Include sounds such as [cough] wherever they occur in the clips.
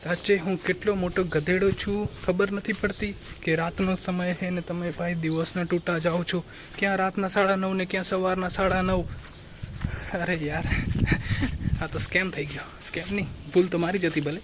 સાચે હું કેટલો મોટો ગધેડો છું, ખબર નથી પડતી કે રાતનો સમય છે ને તમે ભાઈ દિવસના તૂટા જાઓ છો. ક્યાં રાતના સાડા નવ ને ક્યાં સવારના સાડા નવ? અરે યાર, આ તો સ્કેમ થઈ ગયો. સ્કેમ નહીં, ભૂલ તો મારી જતી ભલે.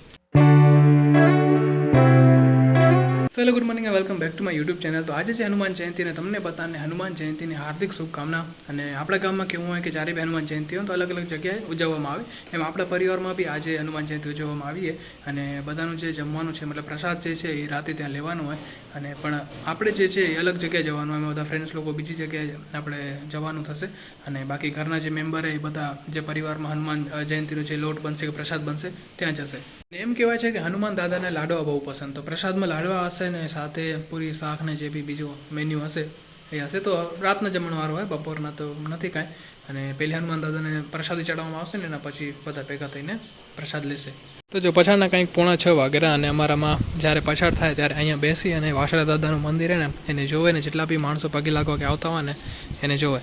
Hello good morning welcome back to my YouTube channel તો આજે છે હનુમાન જયંતિ અને તમને બધાને હનુમાન જયંતિની હાર્દિક શુભકામના અને આપણા ગામમાં કેવું હોય કે જ્યારે બી હનુમાન જયંતિ હોય તો અલગ અલગ જગ્યાએ ઉજવવામાં આવે. એમ આપણા પરિવારમાં બી આજે હનુમાન જયંતિ ઉજવવામાં આવીએ અને બધાનું જે જમવાનું છે, મતલબ પ્રસાદ જે છે એ રાતે ત્યાં લેવાનું હોય. અને પણ આપણે જે છે એ અલગ જગ્યાએ જવાનું, અમે બધા ફ્રેન્ડ્સ લોકો બીજી જગ્યાએ આપણે જવાનું થશે. અને બાકી ઘરના જે મેમ્બર એ બધા જે પરિવારમાં હનુમાન જયંતિનો જે લોટ બનશે કે પ્રસાદ બનશે, ત્યાં જશે. એમ કહેવાય છે કે હનુમાન દાદાને લાડવા બહુ પસંદ. તો પ્રસાદમાં લાડવા હશે ને સાથે પૂરી શાક ને જે બી બીજો મેન્યુ હશે, એ હશે. તો રાતના જમણવાર હોય, બપોરના તો નથી કાંઈ. અને પહેલી હનુમાન દાદાને પ્રસાદી ચડાવવામાં આવશે ને એના પછી બધા ભેગા થઈને પ્રસાદ લેશે. તો જો પછાડના કંઈક પોણા છ વાગેરા અને અમારામાં જ્યારે પછાડ થાય ત્યારે અહીંયા બેસી અને વાસણા દાદાનું મંદિર ને, એને જોવે ને જેટલા બી માણસો પગે લાગવા કે આવતા હોય ને, એને જોવે.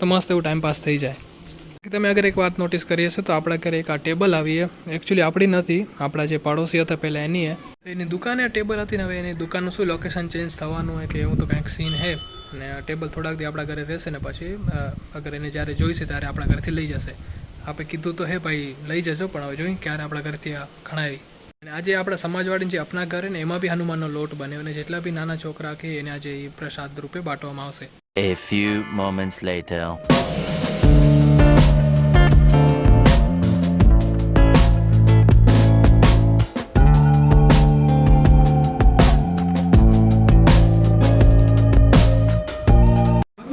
તો મસ્ત એવું ટાઈમ પાસ થઈ જાય. તમે અગર એક વાત નોટિસ કરી હશે તો આપણા ઘરે એક આ ટેબલ આવી એકચ્યુઅલી આપણી નથી. આપણા જે પાડોશી હતા પહેલાં એની એની દુકાને ટેબલ હતી ને હવે એની દુકાનનું શું લોકેશન ચેન્જ થવાનું હોય કે એવું તો કંઈક સીન હે. અને ટેબલ થોડાક દી આપણા ઘરે રહેશે ને પછી અગર એને જ્યારે જોઈશે ત્યારે આપણા ઘરેથી લઈ જશે. આપણે કીધું તો હે ભાઈ, લઈ જજો, પણ હવે જોઈએ ક્યારે આપણા ઘરેથી આ ખણાવી અને આજે આપણા સમાજવાડી જે અપના ઘરે ને, એમાં બી હનુમાનનો લોટ બને અને જેટલા બી નાના છોકરા કે એને આજે પ્રસાદ રૂપે બાંટવામાં આવશે. A few moments later.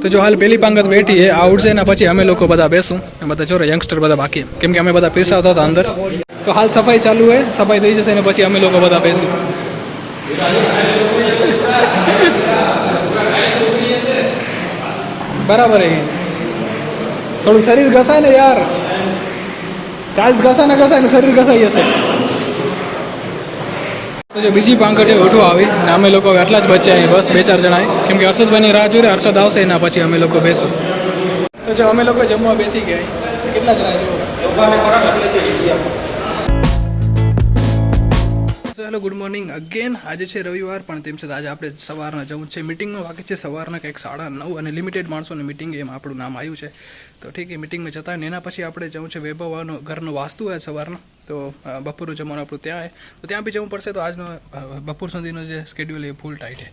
તો જો હાલ પેલી પાંગત બેઠી છે, આ ઉડશે ને પછી અમે લોકો બધા બેસું. એ બધા જો યંગસ્ટર બધા બાકી. કેમ કે અમે બધા પીરસાવતા હતા અંદર. તો હાલ સફાઈ ચાલુ હોય સફાઈ થઈ જશે ને પછી અમે લોકો બધા બેસું. બરાબર એ થોડું શરીર ઘસાય ને યાર. ટાઇલ્સ ઘસાય ને ઘસાય ને શરીર ઘસાઈ જશે. જો બીજી પાંકટે ઉઠવા આવી ને અમે લોકો આટલા જ બચ્યા બસ બે ચાર જણાએ કેમ કે હર્ષદભાઈની રાહ જોઈએ હર્ષદ આવશે એના પછી અમે લોકો બેસું. તો જો અમે લોકો જમવા બેસી ગયા કેટલા જણા જો હેલો ગુડ મોર્નિંગ અગેન આજે છે રવિવાર, પણ તેમ છતાં આજે આપણે સવારના જવું છે. મિટિંગમાં વાગે છે સવારના કંઈક સાડા નવ અને લિમિટેડ માણસોની મિટિંગ એમ આપણું નામ આવ્યું છે. તો ઠીક એ મિટિંગમાં જતા ને એના પછી આપણે જવું છે વૈભવવાનો ઘરનો વાસ્તુ હોય સવારનો. તો બપોરનું જમવાનું આપણું ત્યાં હોય. તો ત્યાં બી જવું પડશે તો આજનો બપોર સુધીનો જે સ્કેડ્યુલ એ ફૂલ ટાઈટ છે.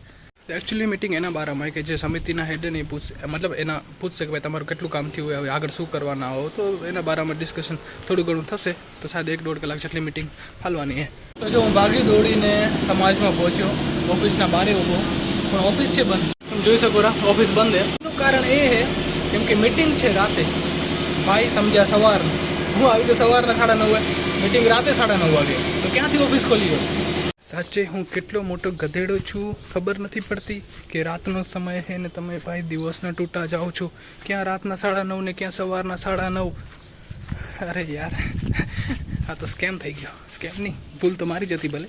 એકચ્યુઅલી મિટિંગ એના બારામાં કે જે સમિતિના હેડને એ પૂછશે મતલબ એના પૂછશે કે ભાઈ તમારું કેટલું કામ થયું હોય હવે આગળ શું કરવાના હો, તો એના બારામાં ડિસ્કશન થોડું ઘણું થશે. તો શાયદ એક દોઢ કલાક જેટલી મિટિંગ હાલવાની છે. તો જો હું ભાગી દોડીને સમાજમાં પહોંચ્યો, ઓફિસના બારે ઊભો. પણ ઓફિસ છે બંધ. તમે જોઈ શકો રા, ઓફિસ બંધ છે. એનું કારણ એ છે, કેમ કે મિટિંગ છે રાતે. ભાઈ સમજ્યા સવાર હું આવી તો સવારના સાડા નવ મિટિંગ રાતે સાડા નવ વાગે. તો ક્યાંથી ઓફિસ ખોલી હોય સાચે હું કેટલો મોટો ગધેડો છું ખબર નથી પડતી કે રાતનો સમય છે ને તમે ભાઈ દિવસના તૂટા જાઓ છો. ક્યાં રાતના સાડા નવ ને ક્યાં સવારના સાડા નવ? અરે યાર આ તો સ્કેમ થઈ ગયો. સ્કેમ નહીં ભૂલ તો મારી જતી ભલે.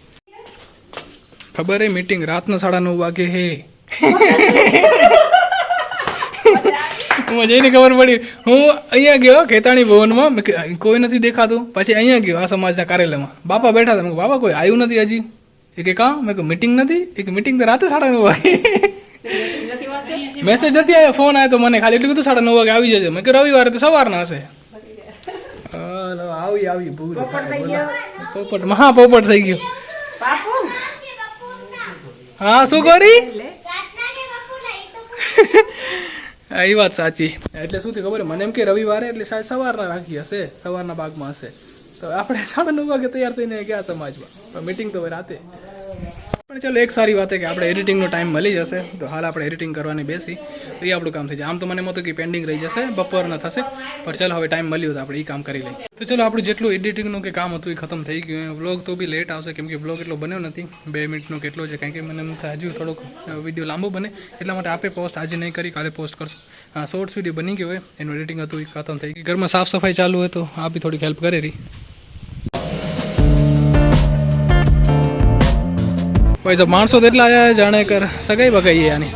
ખબર હે મીટિંગ રાતના સાડા નવ વાગે હે? [laughs] હું જઈને ખબર પડી. હું અહીંયા ગયો ખેતાણી ભવનમાં. કોઈ નથી દેખાતું. પછી અહીંયા ગયો આ સમાજના કાર્યાલયમાં. બાપા બેઠા હતા. બાપા કોઈ આવ્યું નથી હજી? એ કે કાં? મેં કોઈ મીટિંગ નથી. એક મીટિંગ તો રાતે સાડા નવ વાગે. મેસેજ નથી આવ્યો. ફોન આવ્યો તો મને ખાલી એટલું કીધું સાડા નવ વાગે આવી જશે મેં કે રવિવારે તો સવારના હશે. આવી આવી ભૂલ. પોપટ મહા પોપટ થઈ ગયો. હા શું કરી? એ વાત સાચી. એટલે શું થયું ખબર મને એમ કે રવિવારે એટલે શાયદ સવારના રાખી હશે, સવારના ભાગમાં હશે. તો આપણે સાડા નવ વાગે તૈયાર થઈને ગયા સમાજમાં. મિટિંગ તો હવે રાતે. પણ ચાલો એક સારી વાત કે આપણે એડિટિંગનો ટાઈમ મળી જશે. તો હાલ આપણે એડિટિંગ કરવાની બેસી. તો એ આપણું કામ થઈ જાય. આમ તો મને એમ કે પેન્ડિંગ રહી જશે, બપોરના થશે, પણ ચાલો હવે ટાઈમ મળ્યો તો આપણે એ કામ કરી લઈએ. તો ચલો આપણું જેટલું એડિટિંગનું કે કામ હતું એ ખતમ થઈ ગયું. વ્લોગ તો બી લેટ આવશે, કેમ કે વ્લોગ એટલો બન્યો નથી. બે મિનિટનો કેટલો છે, કારણ કે મને એમ હજુ થોડોક વીડિયો લાંબો બને. એટલા માટે આપે પોસ્ટ આજે નહીં કરી, કાલે પોસ્ટ કરશું. શોર્ટ્સ વીડિયો બની ગયો હોય, એનું એડિટિંગ હતું એ ખતમ થઈ ગયું. ઘરમાં સાફ સફાઈ ચાલુ હોય તો આ બી થોડીક હેલ્પ કરે રહી. ભાઈ, જો માણસો તો એટલા જાણે કર સગાઈ બગાઈ આની.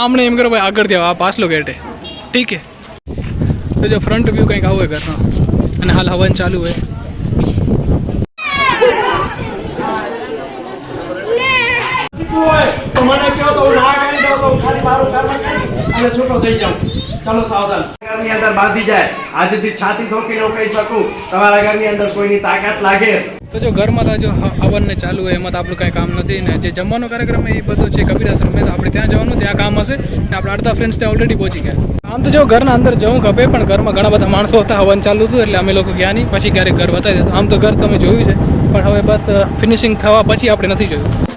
આમને એમ કરો, ભાઈ, આગળ જાવ આ પાછલો ગેટે ઠીક હે તો જો ફ્રન્ટ વ્યૂ કંઈક આવું હોય ઘરનો. અને હાલ હવન ચાલુ હોય. મને કહો તો ના કરી દઉં તો ખાલી મારું ઘરમાં અને છૂટો થઈ જાઉં. ચાલો સાવધાન. ઘરની અંદર બાંધી જાય. આજથી છાતી ઠોકીને ન કહી શકું, તમારા ઘરની અંદર કોઈની તાકાત લાગે. તો જો ઘરમાં તો જો હ- હવન ને ચાલુ હોય, એમાં તો આપણું કાંઈ કામ નથી. ને જે જમવાનો કાર્યક્રમ એ બધો છે, કબીર આશ્રમ તો આપણે ત્યાં જવાનું, ત્યાં કામ હશે. ને આપણે અડધા ફ્રેન્ડ્સ ત્યાં ઓલરેડી પહોંચી ગયા. આમ તો જો ઘરના અંદર જવું ખપે, પણ ઘરમાં ઘણા બધા માણસો હતા, હવન ચાલુ હતું, એટલે અમે લોકો ગયા નહીં. પછી ક્યારેક ઘર બતાવી દેશે આમ તો ઘર તમે જોયું છે, પણ હવે બસ ફિનિશિંગ થવા પછી આપણે નથી જોયું.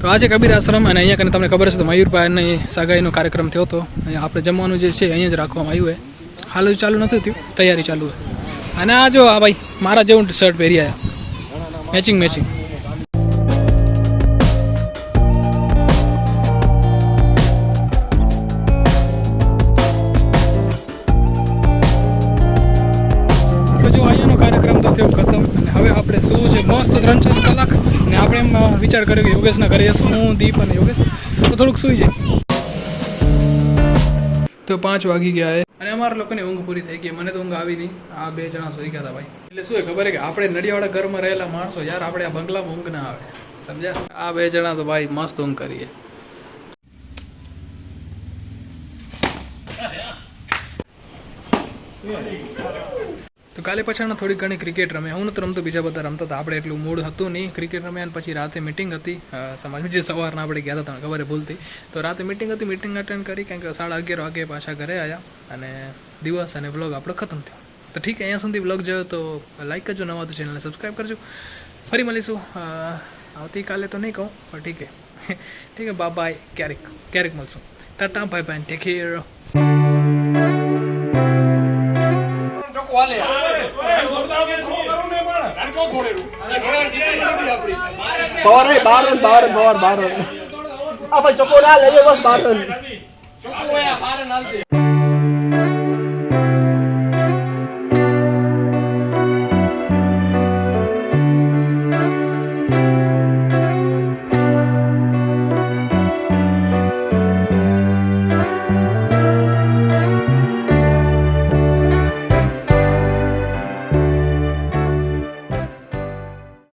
તો આજે છે કબીર આશ્રમ અને અહીંયા કને તમને ખબર છે તો મયુરભાઈની સગાઈનો કાર્યક્રમ થયો હતો. અહીંયા આપણે જમવાનું જે છે અહીંયા જ રાખવામાં આવ્યું હોય હાલ ચાલુ નથી થયું, તૈયારી ચાલુ હોય અને આ જો આ ભાઈ, મારા જેવું શર્ટ પહેરી આવ્યા મેચિંગ મેચિંગ વિચાર કર્યો કે યોગેશના ઘરે જશું, હું, દીપ અને યોગેશ, તો થોડુંક સૂઈ જાય તો પાંચ વાગી ગયા છે અને અમારા લોકોને ઊંઘ પૂરી થઈ ગઈ. મને તો ઊંઘ આવી નહીં. આ બે જણા સુઈ ગયા ભાઈ. એટલે શું ખબર કે આપણે નડિયાવાળા ઘરમાં રહેલા માણસો યાર આપણે આ બંગલામાં ઊંઘ ના આવે. સમજ્યા? આ બે જણા તો ભાઈ મસ્ત ઊંઘ કરીએ. તો કાલે પછાડ થોડી ઘણી ક્રિકેટ રમે. હું નથી રમતો, બીજા બધા રમતા આપણે એટલું મૂડ હતું નહીં. ક્રિકેટ રમ્યા પછી રાતે મિટિંગ હતી. સમાજ જે સવારના આપણે ગયા હતા ખબર છે, ભૂલથી. તો રાતે મિટિંગ હતી મિટિંગ અટેન્ડ કરી કારણ કે સાડા અગિયાર વાગે પાછા ઘરે આવ્યા અને દિવસ અને વ્લોગ આપણો ખતમ થયો. તો ઠીક, અહીંયા સુધી વ્લોગ જોયો તો લાઈક કરજો, નવા તો ચેનલને સબસ્ક્રાઈબ કરજો. ફરી મળીશું. આવતીકાલે તો નહીં કહું, પણ ઠીક છે. [laughs] ઠીક છે બા બાય ક્યારેક ક્યારેક મળશું. Tata bye bye take care Pawar હે બાર રન બાર રન પવાર બાર રન આ ભાઈ ચોકો ના લઈ બસ બાર રન